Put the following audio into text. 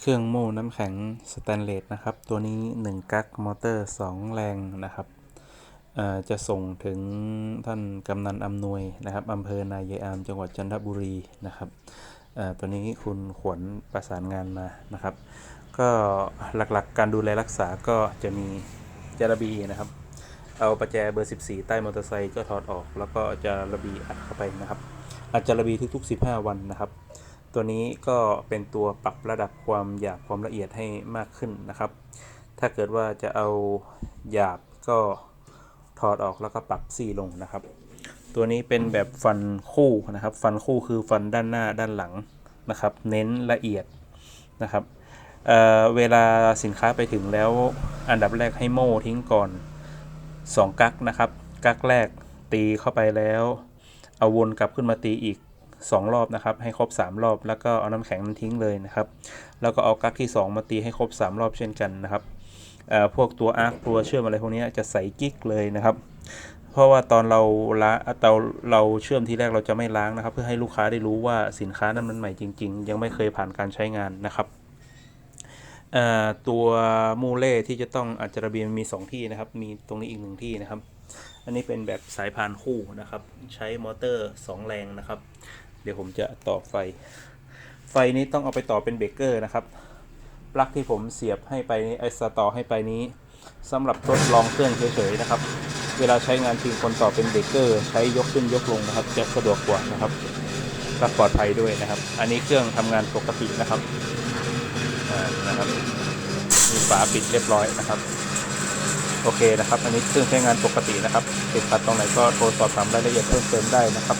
เครื่องโม่น้ำแข็งสแตนเลสนะครับ ตัวนี้ 1 กั๊กมอเตอร์ 2 แรงนะครับจะส่งถึงท่านกำนันอำนวยนะครับอำเภอนายายอามจังหวัดจันทบุรีนะครับตัวนี้คุณขวนประสานงานมานะครับ ก็หลักๆการดูแลรักษาก็จะมีจาระบีนะครับ เอาประแจเบอร์ 14 ใต้มอเตอร์ไซค์ก็ถอดออก แล้วก็จาระบีอัดเข้าไปนะครับ อัดจาระบีทุกๆ 15 วันนะครับ ตัวนี้ก็เป็นตัวปรับระดับความหยาบความละเอียดให้มากขึ้นนะครับ ถ้าเกิดว่าจะเอาหยาบก็ถอดออกแล้วก็ปรับซี่ลงนะครับ ตัวนี้เป็นแบบฟันคู่นะครับ ฟันคู่คือฟันด้านหน้าด้านหลังนะครับ เน้นละเอียดนะครับเเวลาสินค้าไปถึงแล้วอันดับแรกให้โม่ทิ้งก่อน 2 กั๊กนะครับ กั๊กแรกตีเข้าไปแล้ว เอาวนกลับขึ้นมาตีอีก 2 รอบนะครับ ให้ครบ 3 รอบ แล้วก็เอาน้ำแข็งนั้นทิ้งเลยนะครับ แล้วก็เอากั๊กที่ 2 มาตีให้ครบ 3 รอบเช่นกันนะครับพวกตัวอาร์คตัวเชื่อมอะไรพวกนี้จะใสกิ๊กเลยนะครับ เพราะว่าตอนเราละเราเราเชื่อมทีแรกเราจะไม่ล้างนะครับ เพื่อให้ลูกค้าได้รู้ว่าสินค้านั้นมันใหม่จริง ๆ ยังไม่เคยผ่านการใช้งานนะครับตัวมูเล่ที่จะต้องอัจจระเบียนมี 2 ที่นะครับ มีตรงนี้อีกหนึ่งที่นะครับ อันนี้เป็นแบบสายพานคู่นะครับ ใช้มอเตอร์ 2 แรงนะครับ เดี๋ยวผมจะต่อไฟ ไฟนี้ต้องเอาไปต่อเป็นเบรกเกอร์นะครับ ปลั๊กที่ผมเสียบให้ไปนี้ไอสต่อให้ไปนี้สำหรับทดลองเครื่องเฉยๆนะครับ เวลาใช้งานจริงคนต่อเป็นเบรกเกอร์ ใช้ยกขึ้นยกลงนะครับ จะสะดวกกว่านะครับและปลอดภัยด้วยนะครับ อันนี้เครื่องทำงานปกตินะครับนะครับมีฝาปิดเรียบร้อยนะครับ โอเคนะครับ อันนี้เครื่องใช้งานปกตินะครับติดขัดตรงไหนก็โทรสอบถามรายละเอียดเพิ่มเติมได้นะครับ